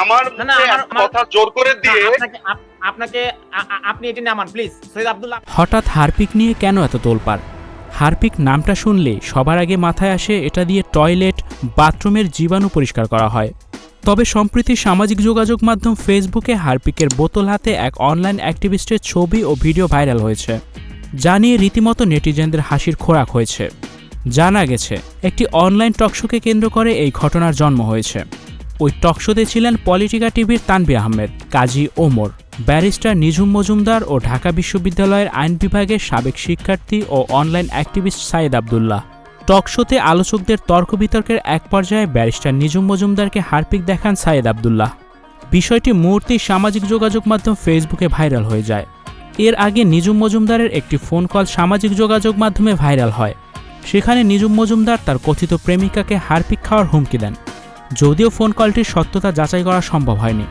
আমার কথা জোর করে দিয়ে আপনাকে আপনি এটি নামান প্লিজ সৈয়দ আব্দুল্লাহ হঠাৎ হারপিক নিয়ে কেন এত তোলপাড় হারপিক নামটা শুনলে সবার আগে মাথায় আসে এটা দিয়ে টয়লেট বাথরুমের জীবাণু পরিষ্কার করা হয়। তবে সম্প্রতি সামাজিক যোগাযোগ মাধ্যম ফেসবুকে হারপিকের বোতল হাতে এক অনলাইন অ্যাক্টিভিস্টের ছবি ও ভিডিও ভাইরাল হয়েছে যা নিয়ে রীতিমতো নেটিজেনদের হাসির খোরাক হয়েছে। জানা গেছে একটি অনলাইন টকশোকে কেন্দ্র করে এই ঘটনার জন্ম হয়েছে। ওই টকশোতে ছিলেন পলিটিকা টিভির তানবি আহমেদ, কাজী ওমর, ব্যারিস্টার নিঝুম মজুমদার ও ঢাকা বিশ্ববিদ্যালয়ের আইন বিভাগের সাবেক শিক্ষার্থী ও অনলাইন অ্যাক্টিভিস্ট সাইদ আবদুল্লাহ। টকশোতে আলোচকদের তর্ক বিতর্কের এক পর্যায়ে ব্যারিস্টার নিঝুম মজুমদারকে হারপিক দেখান সাইদ আবদুল্লাহ। বিষয়টি মুহূর্তেই সামাজিক যোগাযোগ মাধ্যম ফেসবুকে ভাইরাল হয়ে যায়। এর আগে নিজুম মজুমদারের একটি ফোন কল সামাজিক যোগাযোগ মাধ্যমে ভাইরাল হয়। সেখানে নিজুম মজুমদার তার কথিত প্রেমিকাকে হারপিক খাওয়ার হুমকি দেন। যদিও ফোন কলটির সত্যতা যাচাই করা সম্ভব হয়নি।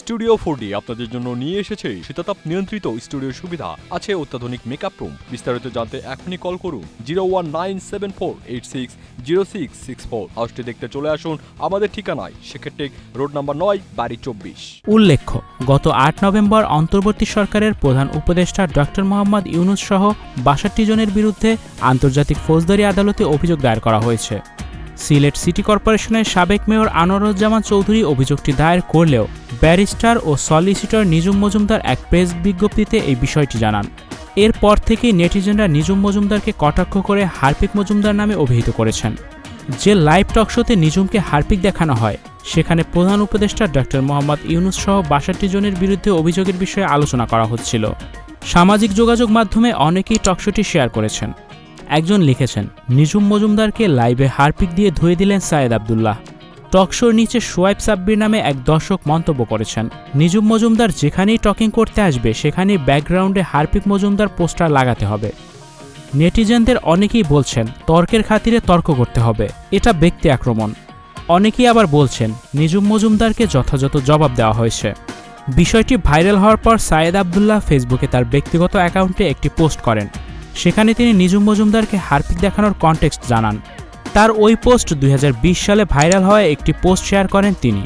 স্টুডিও ফোর ডি আপনাদের জন্য নিয়ে এসেছে শীতাতাপ নিয়ন্ত্রিত স্টুডিও সুবিধা। আছে অত্যাধুনিক মেকআপ রুম বিস্তারিত জানতে এখনই কল করুন zero one nine seven four eight six zero six six four হাউসটি দেখতে চলে আসুন আমাদের ঠিকানায়। সেক্ষেত্রে রোড নাম্বার নয় বাড়ি চব্বিশ। উল্লেখ্য গত আট নভেম্বর অন্তর্বর্তী সরকারের প্রধান উপদেষ্টা ডক্টর মোহাম্মদ ইউনুস সহ বাষট্টি জনের বিরুদ্ধে আন্তর্জাতিক ফৌজদারি আদালতে অভিযোগ দায়ের করা হয়েছে। সিলেট সিটি কর্পোরেশনের সাবেক মেয়র আনোয়ারুজ্জামান চৌধুরী অভিযোগটি দায়ের করলেও ব্যারিস্টার ও সলিসিটর নিজুম মজুমদার এক প্রেস বিজ্ঞপ্তিতে এই বিষয়টি জানান। এরপর থেকেই নেটিজেনরা নিজুম মজুমদারকে কটাক্ষ করে হার্পিক মজুমদার নামে অভিহিত করেছেন। যে লাইভ টকশোতে নিজুমকে হার্পিক দেখানো হয়, সেখানে প্রধান উপদেষ্টা ডক্টর মোহাম্মদ ইউনুস সহ বাষট্টি জনের বিরুদ্ধে অভিযোগের বিষয়ে আলোচনা করা হচ্ছিল। সামাজিক যোগাযোগ মাধ্যমে অনেকেই টকশোটি শেয়ার করেছেন। একজন লিখেছেন নিজুম মজুমদারকে লাইভে হারপিক দিয়ে ধুয়ে দিলেন সায়েদ আবদুল্লাহ। টকশোর নিচে সোয়াইব সাব্বির নামে এক দর্শক মন্তব্য করেছেন নিজুম মজুমদার যেখানেই টকিং করতে আসবে, সেখানেই ব্যাকগ্রাউন্ডে হারপিক মজুমদার পোস্টার লাগাতে হবে। নেটিজেনদের অনেকেই বলছেন, তর্কের খাতিরে তর্ক করতে হবে। এটা ব্যক্তি আক্রমণ। অনেকেই আবার বলছেন নিজুম মজুমদারকে যথাযথ জবাব দেওয়া হয়েছে। বিষয়টি ভাইরাল হওয়ার পর সায়েদ আবদুল্লাহ ফেসবুকে তার ব্যক্তিগত অ্যাকাউন্টে একটি পোস্ট করেন। সেখানে তিনি নিজুম মজুমদারকে হারপিক দেখানোর কনটেক্সট জানান। তার ওই পোস্ট দু হাজার বিশ সালে ভাইরাল হওয়ায় একটি পোস্ট শেয়ার করেন তিনি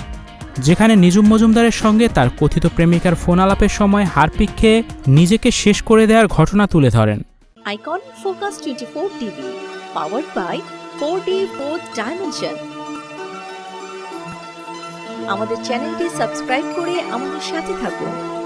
যেখানে নিজুম মজুমদারের সঙ্গে তার কথিত প্রেমিকার ফোন আলাপের সময় হারপিক খেয়ে নিজেকে শেষ করে দেওয়ার ঘটনা তুলে ধরেন। Icon Focus 24 TV, powered by 4D 4th Dimension. আমাদের চ্যানেলটি সাবস্ক্রাইব করে আমাদের সাথে থাকুন।